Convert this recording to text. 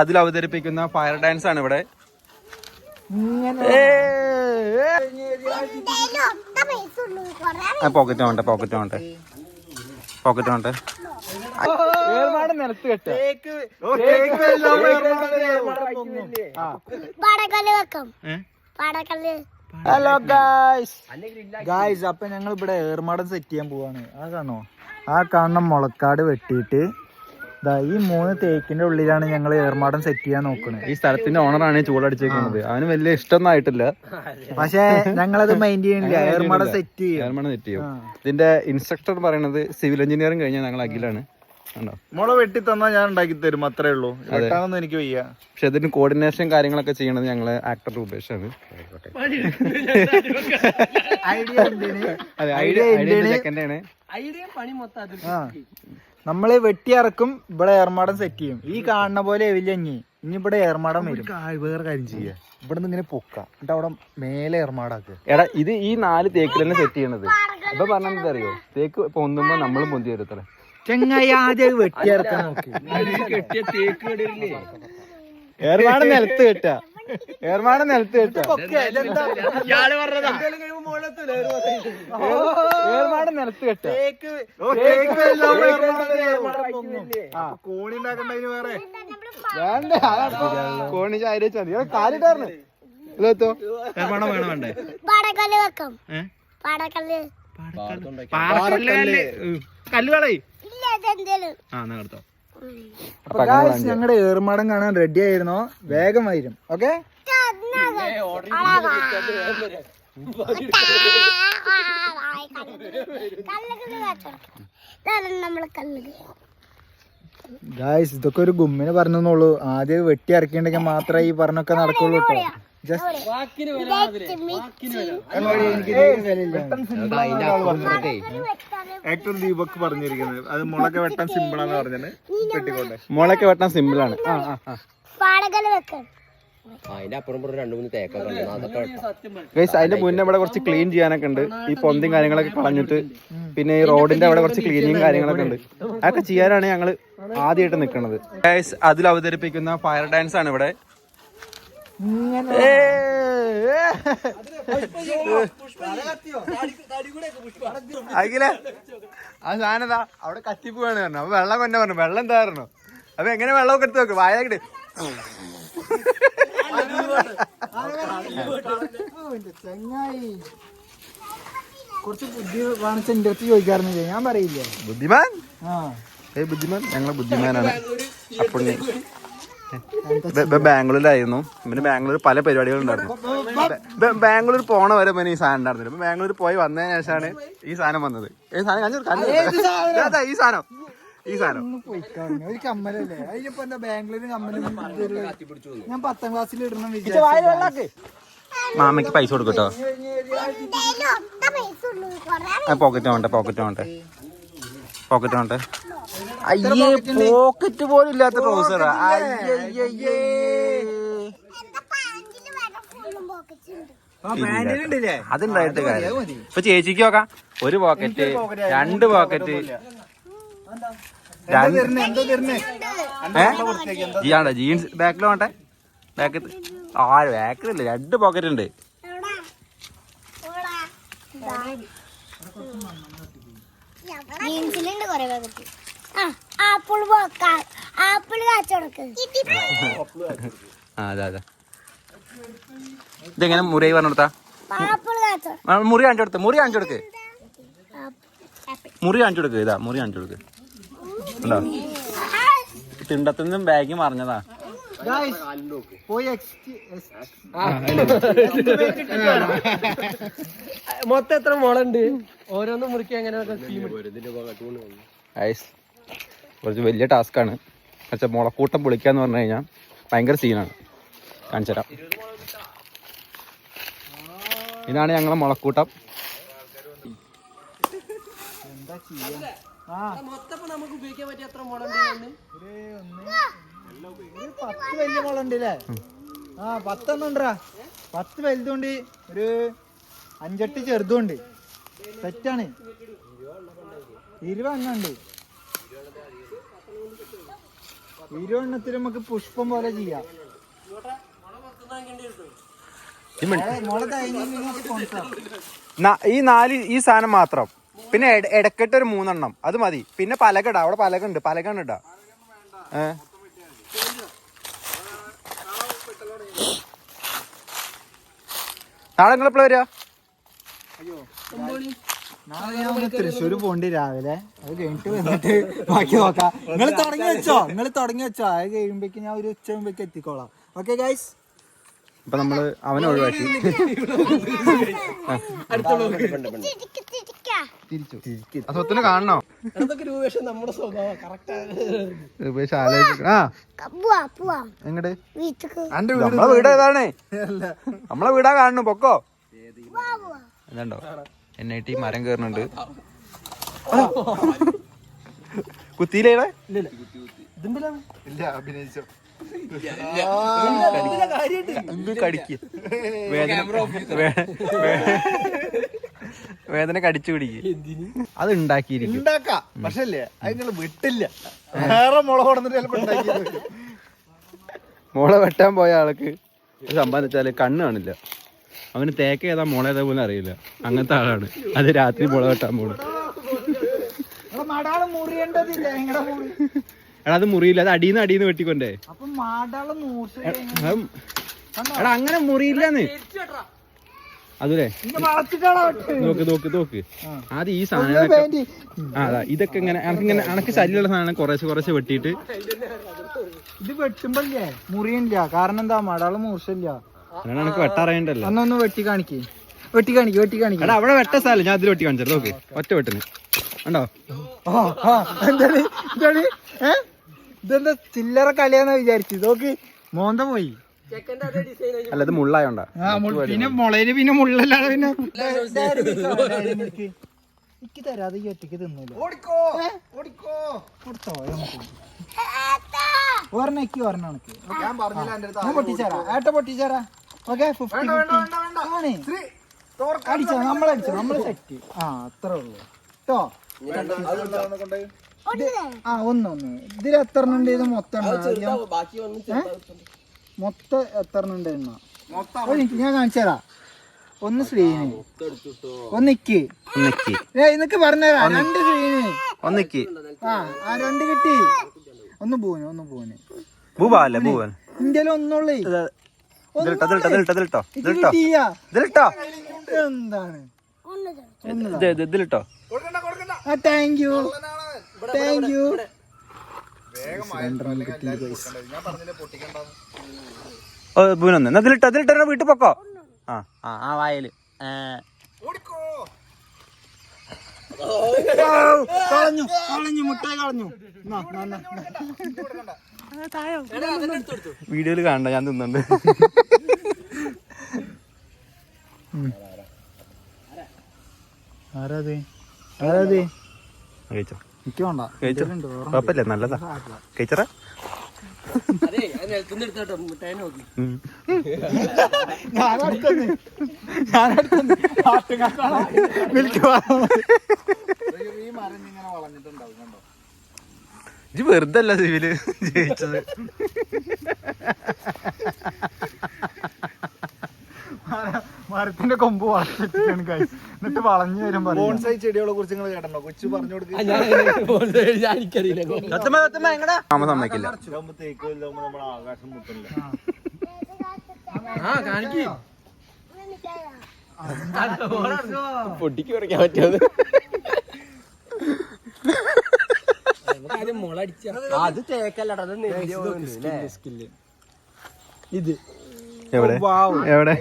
അതിൽ അവതരിപ്പിക്കുന്ന fire dance ആണ് ഇവിടെ. പോക്കറ്റ് വേണ്ട പോക്കറ്റ് വേണ്ട പോക്കറ്റ് വേണ്ട ഏർമാട് നിലത്ത് കെട്ട പാടക്കല്ല് വെക്കാം. പാടക്കല്ല് ഹലോ ഗായ്സ് ഗായ്സ് അപ്പൊ ഞങ്ങൾ ഇവിടെ ഏർമാടം സെറ്റ് ചെയ്യാൻ പോവാണ്. ആ കാണോ? ആ കാണുന്ന മുളക്കാട് വെട്ടിയിട്ട്. ഈ മൂന്ന് തേക്കിന്റെ ഉള്ളിലാണ് ഞങ്ങൾ ഏർമാടം സെറ്റ് ചെയ്യാൻ നോക്കുന്നത് ഈ സ്ഥലത്തിന്റെ ഓണറാണ് ചൂടടിച്ചേക്കുന്നത്. അവന് വലിയ ഇഷ്ടമൊന്നും ആയിട്ടില്ല. പക്ഷെ ഞങ്ങളത് മൈൻഡ് ചെയ്യണില്ല. ഏർമാടം സെറ്റ് ചെയ്യും. ഏർമാട് തെറ്റ് ചെയ്യും. ഇതിന്റെ ഇൻസ്ട്രക്ടർ പറയുന്നത് സിവിൽ എഞ്ചിനീയറിംഗ് കഴിഞ്ഞാൽ ഞങ്ങൾ അഖിലാണ്. കണ്ടോ? മുള വെട്ടി തന്നാ ഞാൻ ഉണ്ടാക്കി തരും അത്രേ ഉള്ളൂ. വെട്ടാനൊന്നും എനിക്ക് വയ്യ. പക്ഷെ ഇതിന് കോർഡിനേഷൻ കാര്യങ്ങളൊക്കെ ചെയ്യണത് ഞങ്ങൾ ആക്ടർ രൂപേഷാണ് ഐഡിയ ഐഡിയ Idea ഐഡിയ പണി സെക്കൻഡാണ് ആ നമ്മൾ വെട്ടിയിറക്കും ഇവിടെ ഏർമാടം സെറ്റ് ചെയ്യും. ഈ കാണുന്ന പോലെ എവില്ലഞ്ഞി ഇനി. ഇവിടെ ഏർമാടം വരും. വേറെ കാര്യം ചെയ്യാ. ഇവിടെ നിന്ന് ഇങ്ങനെ പൊക്ക. എന്നിട്ട് അവിടെ മേലെ ഏർമാടാക്കുക എടാ ഇത് ഈ നാല് തേക്കിൽ തന്നെ സെറ്റ് ചെയ്യണത്. ഇപ്പൊ പറഞ്ഞത് അറിയോ തേക്ക് പൊന്തുമ്പോ നമ്മളും പൊന്തി വരത്തറ ചെങ്ങായി ആദ്യം വെട്ടിയിറക്കാൻ നോക്കി. ഏർമാട് നിലത്ത് കെട്ട ഏർമാട് നിലത്ത് കെട്ട. ഏർമാട് നിലത്ത് കെട്ട. കോണി ഉണ്ടാക്കണ്ടതിന് വേറെ? വേണ്ട കോണി ചായ ചതി കാലിട്ടായിരുന്നു. ഇതെത്തോ ഏർമാടം വേണം വേണ്ടേ? പാടക്കല്ല് വെക്കാം. പാടക്കല്ല്. കല്ലുകളെ ഇല്ല ഇതെന്തേലും. ആ എന്നാ എടുത്തോ. അപ്പൊ ഞങ്ങളുടെ ഏർമാടം കാണാൻ റെഡി ആയിരുന്നോ. വേഗം വരും. ഓക്കെ ഗായ്സ് ഇതൊക്കെ ഒരു ഗുമ്മിന് പറഞ്ഞെന്നുള്ളൂ. ആദ്യം വെട്ടി ഇറക്കിണ്ടെങ്കിൽ മാത്രമേ ഈ പറഞ്ഞൊക്കെ നടക്കുള്ളൂ കേട്ടോ ആക്ടർ ദീപക് പറഞ്ഞിരിക്കുന്നത്. അത് മുളക വെട്ടാൻ സിമ്പിൾ ആണ് പറഞ്ഞത്. വെട്ടിക്കോട്ടെ. മുളയൊക്കെ വെട്ടാൻ സിമ്പിൾ ആണ്. അതിന്റെ മുന്നേ ഇവിടെ കുറച്ച് ക്ലീൻ ചെയ്യാനൊക്കെ ഉണ്ട്. ഈ പൊന്തിയും കാര്യങ്ങളൊക്കെ കളഞ്ഞിട്ട് പിന്നെ ഈ റോഡിന്റെ അവിടെ കുറച്ച് ക്ലീനിങ് കാര്യങ്ങളൊക്കെ ഉണ്ട്. അതൊക്കെ ചെയ്യാനാണ് ഞങ്ങൾ ആദ്യമായിട്ട് നിൽക്കുന്നത് അതിൽ അവതരിപ്പിക്കുന്ന ഫയർ ഡാൻസ് ആണ് ഇവിടെ. അഖിലേ ആ സാധനതാ അവിടെ കത്തിപ്പോവാണ് പറഞ്ഞു. അപ്പൊ വെള്ളം കൊന്നെ പറഞ്ഞു. വെള്ളം എന്താ പറഞ്ഞു? അപ്പൊ എങ്ങനെ വെള്ളമൊക്കെ എടുത്ത് നോക്ക് വായകിട്ട് ചെങ്ങായി. കുറച്ച് ബുദ്ധി കാണിച്ച എന്റെ അടുത്ത് ചോദിക്കാറുണ്ട്. ഞാൻ പറയില്ലേ? ബുദ്ധിമാൻ? ആ. ബുദ്ധിമാൻ. ഞങ്ങളെ ബുദ്ധിമാനാണ്. അപ്പോൾ ബാംഗ്ലൂരിലായിരുന്നു. പിന്നെ ബാംഗ്ലൂർ പല പരിപാടികളുണ്ടായിരുന്നു ബാംഗ്ലൂർ പോണ വരെ പിന്നെ ഈ സാധനം ഉണ്ടായിരുന്നില്ല. അപ്പൊ ബാംഗ്ലൂർ പോയി വന്നതിന് ശേഷമാണ് ഈ സാധനം വന്നത്. ഈ സാധനം? ഈ സാധനം. ഈ സാധനം. ഒരു കമ്മലല്ലേ? എന്താ കമ്മൽ ഞാൻ പത്താം ക്ലാസ്സിൽ ഇടണം മാമയ്ക്ക് പൈസ കൊടുക്കട്ടോ പോക്കറ്റ് വേണ്ട പോക്കറ്റ് വേണ്ട. പോക്കറ്റ് വേണ്ട. അയ്യേ പോക്കറ്റ് പോലും ഇല്ലാത്ത ട്രൗസർ പാന്റിലുണ്ടല്ലേ? അതുണ്ടായിട്ട് കാര്യം. ഇപ്പൊ ചേച്ചിക്ക് നോക്കാം. ഒരു പോക്കറ്റ് രണ്ട് പോക്കറ്റ് എന്താ? തരുന്നേ? എന്താ തരുന്നേ? ജീയാണ്ട ജീൻസ് ബാക്കിൽ വേണ്ടേ ബാക്കിൽ ആ ബാക്കിലില്ല രണ്ട് പോക്കറ്റ് ഉണ്ട്. ജീൻസിലുണ്ട് കൊറേ പോക്കറ്റ് ആപ്പിൾ ആപ്പിൾ അതെ ഇതെങ്ങനെ മുറി കാണിച്ചു കൊടുത്ത് മുറി കാണിച്ചു കൊടുക്ക്. മുറി കാണിച്ചു കൊടുക്ക് ഇതാ മുറി കാണിച്ചു കൊടുക്ക്. ഉണ്ടോ? തിണ്ടത്തുനിന്നും ബാഗ് മറിഞ്ഞതാ. പോയി മൊത്തം എത്ര മുളണ്ട്? ഓരോന്നും മുറിക്കാൻ എങ്ങനെ കുറച്ച് വലിയ ടാസ്ക്കാണ്. പക്ഷെ മുളക്കൂട്ടം പൊളിക്കുക എന്ന് പറഞ്ഞു കഴിഞ്ഞാൽ ഭയങ്കര സീനാണ് കാണിച്ചു തരാം ഇതാണ് ഞങ്ങളെ മുളക്കൂട്ടം. മൊത്തം നമുക്ക് ഉപയോഗിക്കാൻ പറ്റിയ എത്ര മുളുണ്ട് ഒരു പത്ത് വലിയ മുളുണ്ട് അല്ലേ ആ പത്തെണ്ണം ഉണ്ടാ പത്ത് വലുതുണ്ട്. ഒരു അഞ്ചെട്ട് ചെറുതുണ്ട്. സെറ്റാണ്. ഇരുപത് ഉണ്ട്. ഇരുവണ്ണത്തിൽ നമുക്ക് പുഷ്പം പോലെ ചെയ്യാം. ഈ നാല് ഈ സാധനം മാത്രം. പിന്നെ ഇടക്കെട്ട് ഒരു മൂന്നെണ്ണം. അത് മതി. പിന്നെ പലകട ഇടാ. അവിടെ പലക ഉണ്ട്. പലക ഉണ്ട് ഇടാ. നാളെ നിങ്ങൾ എപ്പോഴാ വരിക നാളെ തൃശ്ശൂര് പോണ്ടി രാവിലെ. അത് കഴിഞ്ഞിട്ട് വന്നിട്ട് ബാക്കി നോക്കാം. നിങ്ങൾ തുടങ്ങി വെച്ചോ. നിങ്ങൾ തുടങ്ങി വെച്ചോ. അത് കഴിയുമ്പോഴേക്ക് ഞാൻ ഒരു ഉച്ച മുമ്പേക്ക് എത്തിക്കോളാം. ഓക്കെ ഗൈസ് അപ്പൊ നമ്മൾ അവനെ ഒഴിവാക്കി. സ്വത്തിന് കാണണോ? എങ്ങട്? നമ്മളെ വീട് ഏതാണ്? നമ്മളെ വീടാ കാണുന്നു പൊക്കോ. എന്താണ്ടോ എൻ ഐ ടി മരം കയറുന്നുണ്ട് കുത്തിയിലേടെ ഇല്ല അഭിനയിച്ചോ. എന്ത് കടിക്ക്? വേദന വേദന കടിച്ചു പിടിക്കും അത് ഉണ്ടാക്കിയിരിക്കും. ഉണ്ടാക്കാം. പക്ഷേ അല്ലേ അത് നിങ്ങൾ വിട്ടില്ല. വേറെ മുള കൊടുത്തിട്ട് ചിലപ്പോ മോളെ വെട്ടാൻ പോയ ആൾക്ക് സംഭവം വെച്ചാൽ കണ്ണ് കാണില്ല. അവന് തേക്ക ഏതാ മോളെ ഏതാ പോലും അറിയില്ല. അങ്ങനത്തെ ആളാണ്. അത് രാത്രി മുള വെട്ടാൻ പോകും എടാ അത് മുറിയില്ല. അത് അടിയിൽ നിന്ന് അടിയിൽ നിന്ന് വെട്ടിക്കൊണ്ടേ അത് എടാ അങ്ങനെ മുറിയില്ലെന്ന്. അതുലേ നോക്ക് നോക്ക് നോക്ക്. ആദ്യം ഈ സാധനം അതാ ഇതൊക്കെ ഇങ്ങനെ അനക്കിങ്ങനെ അനക്ക് ശല്യമുള്ള സാധനം കുറേശ്ശെ കുറേശ്ശെ വെട്ടിയിട്ട്. ഇത് വെട്ടുമ്പല്ലേ മുറിയില്ല. കാരണം എന്താ? മടാൾ മൂർച്ചയില്ല. എനിക്ക് വെട്ടാറേണ്ടല്ലോ. അന്നൊന്ന് വെട്ടി കാണിക്ക്. വെട്ടി കാണിക്ക് വെട്ടി കാണിക്ക്. എടാ അവിടെ വെട്ട സ്ഥലം. ഞാൻ അതിൽ വെട്ടി കാണിച്ചത് നോക്ക്. ഒറ്റ വെട്ടിന്. കണ്ടോ? ആ, ആ, എന്താണ്? എന്താണ്? ഏ? ഇതെന്താ ചില്ലറ കളിയാന്ന് വിചാരിച്ചു നോക്ക്. മോന്ത പോയി. അല്ല ഇത് മുള്ളായോണ്ടാ. പിന്നെ മുളയിൽ പിന്നെ മുള്ളല്ലാതെ പിന്നെ എനിക്ക് തരാതെ ഈ ഒറ്റയ്ക്ക് തിന്നില്ല ഓടിക്കോ ഓടിക്കോ. കൊടുത്തോ ഒരെണ്ണക്ക് ഒരെണ്ണക്ക് ഞാൻ പറഞ്ഞില്ല എന്റെ അടുത്ത് ഞാൻ പൊട്ടിച്ചേരാ. ഏട്ട പൊട്ടിച്ചേരാ? ഓക്കെ ഫിഫ്റ്റി ആണ്. അടിച്ചോ നമ്മളടിച്ചോ നമ്മൾ സെറ്റ് ആ അത്രേ ഉള്ളൂ. കേട്ടോ കൊണ്ട്? ആ ഒന്ന് ഒന്ന്. ഇതിൽ എത്ര ഉണ്ട് ഇത് മൊത്തം മൊത്തം എത്ര ഉണ്ട് എണ്ണ? ഞാൻ കാണിച്ചു തരാം. ഒന്ന് ശ്രീന് ഒന്നിക്ക്. നിനക്ക് പറഞ്ഞുതരാ. രണ്ട് ശ്രീന് ഒന്നിക്ക്. ആ ആ രണ്ട് കിട്ടി. ഒന്ന് പൂന് ഒന്ന് പൂന് ഭൂപാ അല്ലേ ഭൂവൻ? ഇന്ത്യയിൽ ഒന്നുള്ളേ. ഇതിലിട്ടോ ഇതിലിട്ടോ ഇതിലിട്ടോ ഇതിലിട്ടോ. ഇത് ഇതിലിട്ടോ. കിട്ടിയ ഇതിലിട്ടോ. എന്താണ്? ഇതിലിട്ടോ. താങ്ക് യു താങ്ക് യു ഓ ഭൂനൊന്ന് എന്നാ ഇതിലിട്ടോ ഇതിലിട്ടോ വീട്ടിൽ പൊക്കോ? ആ ആ ആ വായൽ ഓടിക്കോ. കളഞ്ഞു കളഞ്ഞു മുട്ടായി കളഞ്ഞു. വീഡിയോയിൽ കാണണ്ട ഞാൻ തിന്നുണ്ട് ആരാതെ ആരാതെ കഴിച്ചോ? എനിക്ക് വേണ്ട. കഴിച്ചോ? കുഴപ്പമില്ല നല്ലതാ. കഴിച്ചറ ഇത് വെറുതെ അല്ല സിവിൽ ജയിച്ചത്. മരത്തിന്റെ കൊമ്പ് വളർത്തിയാണ് guys. എന്നിട്ട് വളഞ്ഞു വരും പറയും ബോൺസൈ ചെടികളെ കുറിച്ച് നിങ്ങൾ കേട്ടോ കൊച്ചു പറഞ്ഞു കൊടുക്കുക ഞാൻ എനിക്കറിയില്ല. അമ്മ സമ്മതിക്കില്ല. ആകാശം മുട്ടില്ല ആ കാണിക്ക്. പൊട്ടിക്ക് പറിക്കാൻ പറ്റുമത് മുളടിച്ച. അത് തേക്കല്ലടാ? ഇത്. എവിടെ? എവിടെ?